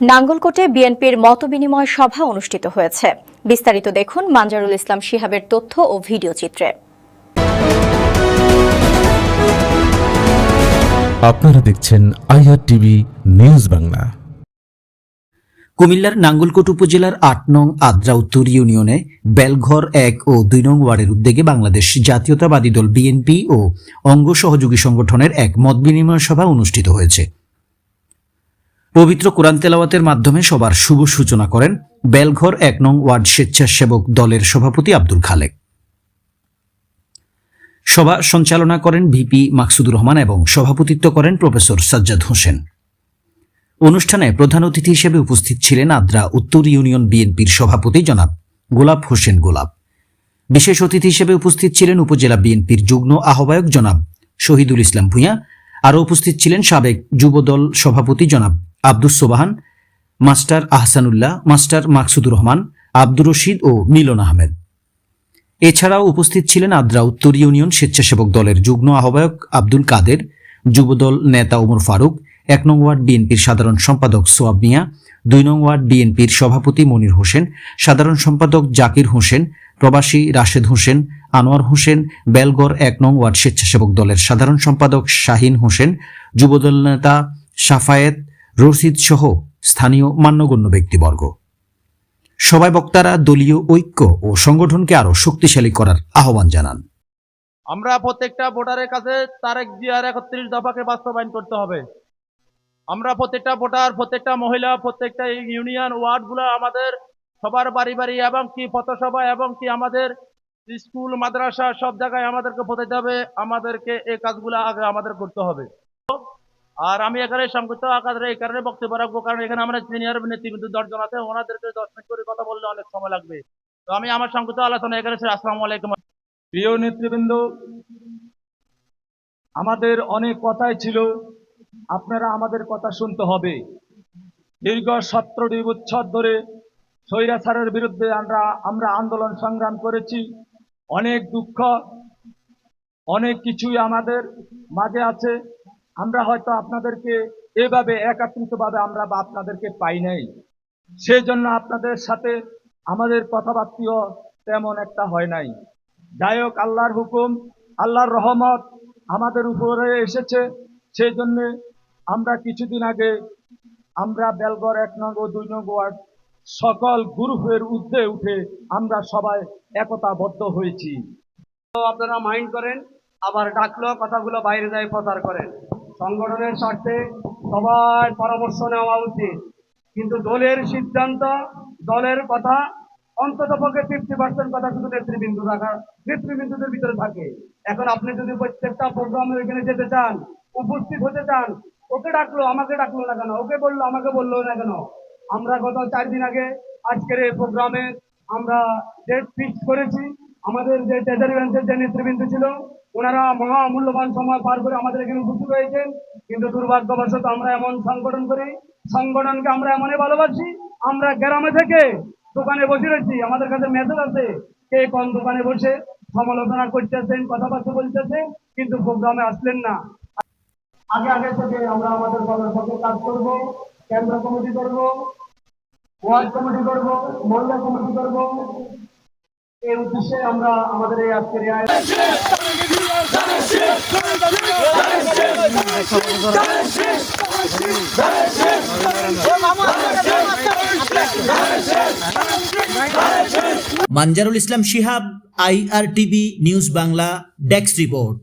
নাঙ্গলকোটে বিএনপির মতবিনিময় সভা অনুষ্ঠিত হয়েছে। বিস্তারিত দেখুন মানজারুল ইসলাম শিহাবের তথ্য ও ভিডিও চিত্রে। আপনারা দেখছেন আইআর টিভি নিউজ বাংলা। কুমিল্লার নাঙ্গলকোট উপজেলার আট নং আদ্রা উত্তর ইউনিয়নে বেলঘর এক ও দুই নং ওয়ার্ডের উদ্যোগে বাংলাদেশ জাতীয়তাবাদী দল বিএনপি ও অঙ্গ সহযোগী সংগঠনের এক মতবিনিময় সভা অনুষ্ঠিত হয়েছে। পবিত্র কোরআন তেলাওয়াতের মাধ্যমে সবার শুভ সূচনা করেন বেলঘর এক নং ওয়ার্ড স্বেচ্ছাসেবক দলের সভাপতি আব্দুল খালেক। সভা সঞ্চালনা করেন ভিপি মাকসুদুর রহমান এবং সভাপতিত্ব করেন প্রফেসর সাজ্জাদ হোসেন। অনুষ্ঠানে প্রধান অতিথি হিসেবে উপস্থিত ছিলেন আদ্রা উত্তর ইউনিয়ন বিএনপির সভাপতি জনাব গোলাপ হোসেন গোলাপ। বিশেষ অতিথি হিসেবে উপস্থিত ছিলেন উপজেলা বিএনপির যুগ্ম আহ্বায়ক জনাব শহীদুল ইসলাম ভূঁইয়া। আরও উপস্থিত ছিলেন সাবেক যুবদল সভাপতি জনাব আব্দুস সোবাহান, মাস্টার আহসানুল্লাহ, মাস্টার মাকসুদুর রহমান, আব্দুর রশিদ ও মিলন আহমেদ। এছাড়াও উপস্থিত ছিলেন আদ্রা উত্তর ইউনিয়ন স্বেচ্ছাসেবক দলের যুগ্ম আহ্বায়ক আব্দুল কাদের, যুবদল নেতা ওমর ফারুক, এক নং ওয়ার্ড বিএনপির সাধারণ সম্পাদক সোয়াব মিয়া, দুই নং ওয়ার্ড বিএনপির সভাপতি মনির হোসেন, সাধারণ সম্পাদক জাকির হোসেন, প্রবাসী রাশেদ হোসেন, আনোয়ার হোসেন, বেলগড় এক নং ওয়ার্ড স্বেচ্ছাসেবক দলের সাধারণ সম্পাদক শাহিন হোসেন, যুবদল নেতা সাফায়েত রশিদ সহ স্থানীয় মান্যগণ্য ব্যক্তিবর্গ। সবাই বক্তারা দলীয় ঐক্য ও সংগঠনকে আরও শক্তিশালী করার আহ্বান জানান। আমরা প্রত্যেকটা ভোটারের কাছে তারেক জিয়ার একত্রিশ দফাকে বাস্তবায়ন করতে হবে। আমরা প্রত্যেকটা ভোটার, প্রত্যেকটা মহিলা, প্রত্যেকটা ইউনিয়ন ওয়ার্ডগুলো আমাদের সবার বাড়ি বাড়ি এবং কি পথসভা এবং কি আমাদের স্কুল, মাদ্রাসা সব জায়গায় আমাদেরকে পৌঁছাতে হবে। আমাদেরকে এই কাজগুলো আগে আমাদের করতে হবে। আর আমি এখানে সংযুক্ত আকারে এই কারণে বক্তব্য রাখব, কারণ এখানে আমরা সিনিয়র নেতৃবৃন্দ দশজন আছে ওনাদেরকে দশ মিনিট করে কথা বললে অনেক সময় লাগবে। তো আমি আমার সংযুক্ত আলোচনা এখানে। আসসালামু আলাইকুম। প্রিয় নেতৃবৃন্দ, আমাদের অনেক কথাই ছিল, আপনারা আমাদের কথা শুনতে হবে। দীর্ঘ সতেরোটি বছর ধরে স্বৈরাচারের বিরুদ্ধে আমরা আমরা আন্দোলন সংগ্রাম করেছি। অনেক দুঃখ, অনেক কিছুই আমাদের মাঝে আছে। আমরা হয়তো আপনাদেরকে এভাবে একাত্রিতভাবে আমরা বা আপনাদেরকে পাই নাই। সেই জন্য আপনাদের সাথে আমাদের কথাবার্তিও তেমন একটা হয় নাই। যাই হোক, আল্লাহর হুকুম, আল্লাহর রহমত আমাদের উপরে এসেছে। সেই জন্য আমরা কিছুদিন আগে আমরা বেলগড় এক নং ও দুই নং ওয়ার্ড সকল গ্রুপের ঊর্ধ্বে উঠে আমরা সবাই একতাবদ্ধ হয়েছি। আপনারা মাইন্ড করেন, আবার ডাকলো, কথাগুলো বাইরে যায় প্রচার করেন। সংগঠনের স্বার্থে সবার পরামর্শ নেওয়া উচিত। কিন্তু দলের সিদ্ধান্ত, দলের কথা, অন্তত পক্ষে ফিফটি পার্সেন্ট কথা শুধু নেতৃবৃন্দু থাকা, নেতৃবৃন্দুদের ভিতরে থাকে। এখন আপনি যদি প্রত্যেকটা প্রোগ্রামে এখানে যেতে চান, উপস্থিত হতে চান, ওকে ডাকলো, আমাকে ডাকলো না কেন? ওকে বলল, আমাকে বলল না কেন? আমরা গত চার দিন আগে আজকের এই প্রোগ্রামে আমরা ডেট ফিক্স করেছি। আমাদের যে ট্রেজারি ব্রাঞ্চের যে নেতৃবৃন্দ ছিল, ওনারা মহা মূল্যবান সময় পার করে আমাদের এখানে উপস্থিত হয়েছেন। কিন্তু দুর্ভাগ্যবশত আমরা এমন সংগঠন করি, সংগঠনকে আমরা এমনই ভালোবাসি, আমরা গ্রামে থেকে দোকানে বসে রয়েছি। আমাদের কাছে মেসেজ আছে, কে কোন দোকানে বসে সমালোচনা করতেছেন, কথাবার্তা বলতেছেন, কিন্তু প্রোগ্রামে আসলেন না। আগে আগে থেকে আমরা আমাদের দলের পক্ষে কাজ করব, কেন্দ্র কমিটি করব, ওয়ার্ড কমিটি করব মহিলা কমিটি করব এই উদ্দেশ্যে আমরা আমাদের এই আজকের Manjarul Islam Shihab IRTV news Bangla desk report.